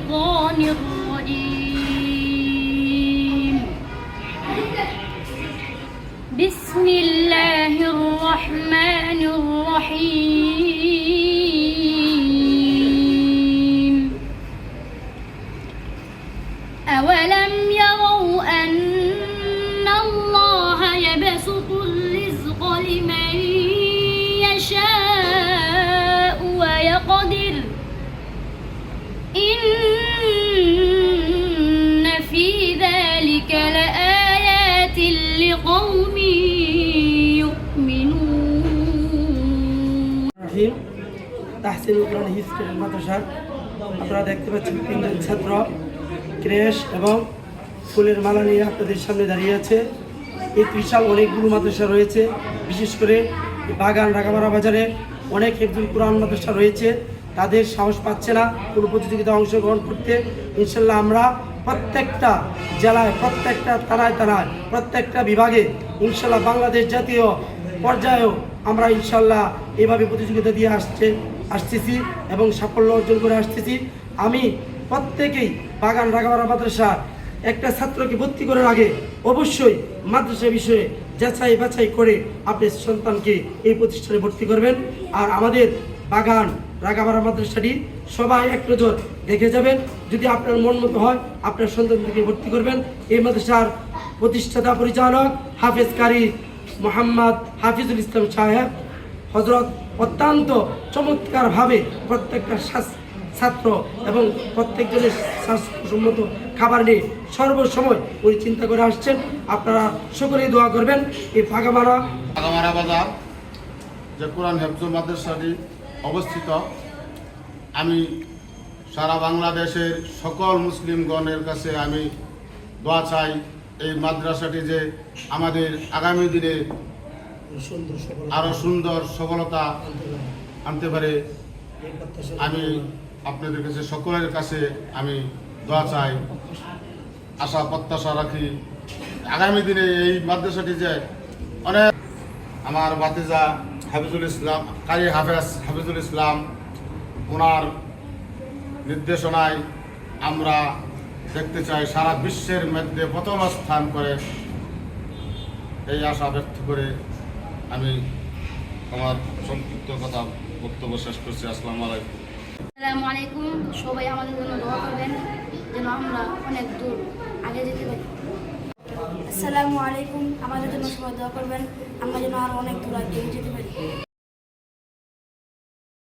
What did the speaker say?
الشيطان الرجيم. بسم الله الرحمن الرحيم. أولم يروا أن আজিম তাহসিল উদ্দান হিস্টেল মাদ্রাসার। আপনারা দেখতে পাচ্ছেন তিনজন ছাত্র, ক্রেশ এবং ফুলের মালা নিয়ে আপনাদের সামনে দাঁড়িয়ে আছে। এই ত্রিশাল অনেকগুলো মাদ্রাসা রয়েছে, বিশেষ করে বাগান রাগামারা বাজারে অনেক হেফজুল কোরআন মাদ্রাসা রয়েছে। তাদের সাহস পাচ্ছে না কোনো প্রতিযোগিতা অংশগ্রহণ করতে। ইনশাল্লাহ আমরা প্রত্যেকটা জেলায়, প্রত্যেকটা তারায় তারায় প্রত্যেকটা বিভাগে ইনশাল্লাহ বাংলাদেশ জাতীয় পর্যায়েও আমরা ইনশাল্লাহ এভাবে প্রতিযোগিতা দিয়ে আসছে, আসতেছি এবং সাফল্য অর্জন করে আসতেছি। আমি প্রত্যেকেই বাগান রাগামারা মাদ্রাসা একটা ছাত্রকে ভর্তি করার আগে অবশ্যই মাদ্রাসা বিষয়ে যাচাই বাছাই করে আপনি সন্তানকে এই প্রতিষ্ঠানে ভর্তি করবেন। আর আমাদের বাগান রাগামারা মাদ্রাসাটি সবাই এক নজর দেখে যাবেন। যদি আপনার মন মতো হয়, আপনার সন্তানকে ভর্তি করবেন। এই মাদ্রাসার প্রতিষ্ঠাতা পরিচালক হাফেজ কারি মোহাম্মদ হাফিজুল ইসলাম সাহেব হজরত অত্যন্ত চমৎকারভাবে প্রত্যেকটা ছাত্র এবং প্রত্যেকজনের স্বাস্থ্যসম্মত খাবার নিয়ে সর্বসময় উনি চিন্তা করে আসছেন। আপনারা সকলেই দোয়া করবেন। এই ফাঁকামারা আগামারা বাজার, যে কোরআন হেফজ মাদ্রাসাটি অবস্থিত, আমি সারা বাংলাদেশের সকল মুসলিমগণের কাছে আমি দোয়া চাই। এই মাদ্রাসাটি যে আমাদের আগামী দিনে আরও সুন্দর সফলতা আনতে পারে। আমি আপনাদের কাছে, সকলের কাছে আমি দোয়া চাই আশা, প্রত্যাশা রাখি আগামী দিনে এই মাদ্রাসাটি যে অনেক আমার বাতিজা হাফিজুল ইসলাম কারি হাফেজ হাফিজুল ইসলাম, ওনার নির্দেশনায় আমরা দেখতে চাই সারা বিশ্বের মধ্যে প্রথম স্থান করে। এই আশা ব্যক্ত করে আমি আমার সংক্ষিপ্ত কথা বক্তব্য শেষ করছি। আসসালামু আলাইকুম। আসসালামু আলাইকুম। সবাই আমাদের জন্য দোয়া করবেন যেন আমরা অনেক দূর আগে যেতে পারি। আসসালামু আলাইকুম। আমাদের জন্য সবাই দোয়া করবেন। আমরা যেন আরও অনেক দূর আগে যেতে পারি।